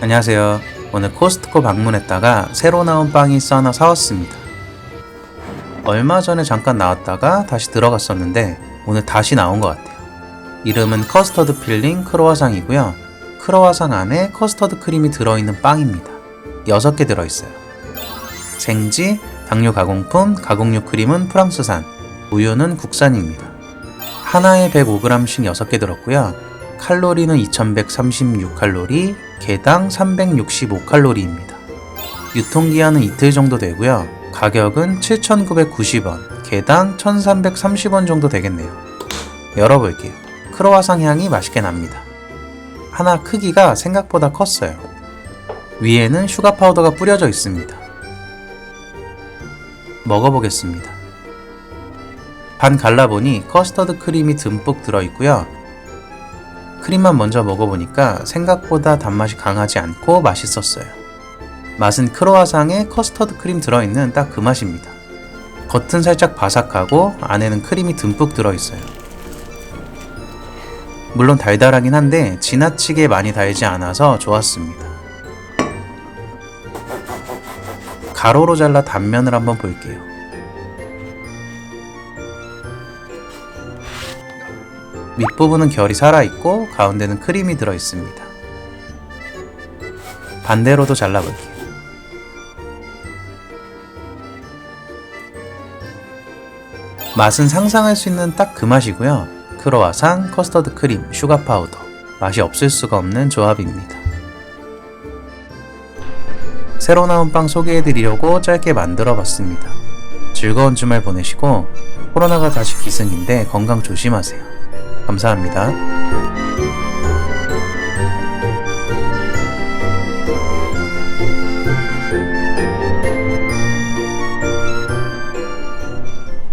안녕하세요. 오늘 코스트코 방문했다가 새로 나온 빵이 있어 하나 사왔습니다. 얼마 전에 잠깐 나왔다가 다시 들어갔었는데 오늘 다시 나온 것 같아요. 이름은 커스터드 필링 크로와상이고요. 크로와상 안에 커스터드 크림이 들어있는 빵입니다. 6개 들어있어요. 생지, 당뇨 가공품, 가공육 크림은 프랑스산, 우유는 국산입니다. 하나에 105g씩 6개 들었고요. 칼로리는 2136칼로리, 개당 365칼로리입니다. 유통기한은 이틀 정도 되고요. 가격은 7,990원, 개당 1,330원 정도 되겠네요. 열어볼게요. 크로와상 향이 맛있게 납니다. 하나 크기가 생각보다 컸어요. 위에는 슈가 파우더가 뿌려져 있습니다. 먹어보겠습니다. 반 갈라보니 커스터드 크림이 듬뿍 들어있고요. 크림만 먼저 먹어보니까 생각보다 단맛이 강하지 않고 맛있었어요. 맛은 크로아상에 커스터드 크림 들어있는 딱 그 맛입니다. 겉은 살짝 바삭하고 안에는 크림이 듬뿍 들어있어요. 물론 달달하긴 한데 지나치게 많이 달지 않아서 좋았습니다. 가로로 잘라 단면을 한번 볼게요. 밑부분은 결이 살아있고 가운데는 크림이 들어있습니다. 반대로도 잘라볼게요. 맛은 상상할 수 있는 딱 그 맛이고요. 크로아상, 커스터드 크림, 슈가 파우더. 맛이 없을 수가 없는 조합입니다. 새로 나온 빵 소개해드리려고 짧게 만들어 봤습니다. 즐거운 주말 보내시고 코로나가 다시 기승인데 건강 조심하세요. 감사합니다.